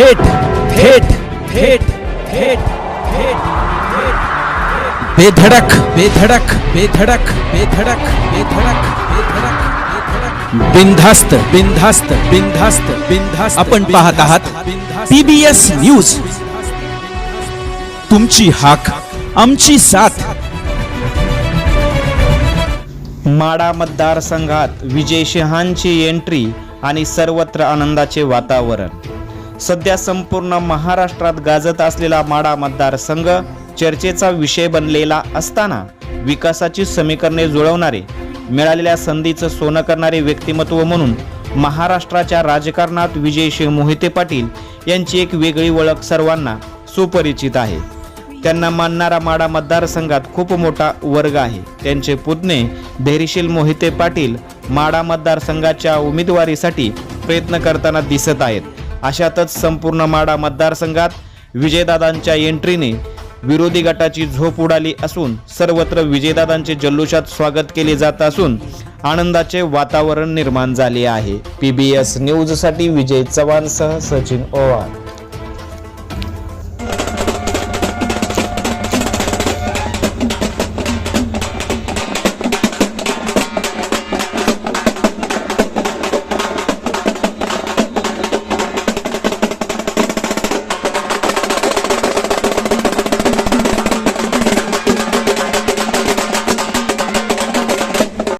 थेट थेट थेट थेट थेट बेधडक बेधडक बेधडक बेधडक बेधडक बेधडक बेधडक. बिनधास्त बिनधास्त बिनधास्त बिनधास्त. आपण पाहत आहात पीबीएस न्यूज. तुमची हाक आमची साथ. माडा मतदारसंघात विजय शहांची एंट्री आणि सर्वत्र आनंदाचे वातावरण. सध्या संपूर्ण महाराष्ट्रात गाजत असलेला माडा मतदारसंघ चर्चेचा विषय बनलेला असताना विकासाची समीकरणे जुळवणारे मिळालेल्या संधीचं सोनं करणारे व्यक्तिमत्व म्हणून महाराष्ट्राच्या राजकारणात विजयसिंह मोहिते पाटील यांची एक वेगळी ओळख सर्वांना सुपरिचित आहे. त्यांना मानणारा माडा मतदारसंघात खूप मोठा वर्ग आहे. त्यांचे पुतणे धैर्यशील मोहिते पाटील माडा मतदारसंघाच्या उमेदवारीसाठी प्रयत्न करताना दिसत आहेत. अशातच संपूर्ण माडा मतदारसंघात विजयदादांच्या एंट्रीने विरोधी गटाची झोप उडाली असून सर्वत्र विजयदादांचे जल्लोषात स्वागत केले जात असून आनंदाचे वातावरण निर्माण झाले आहे. पी बी एस न्यूजसाठी विजय चव्हाणसह सचिन ओवाळ.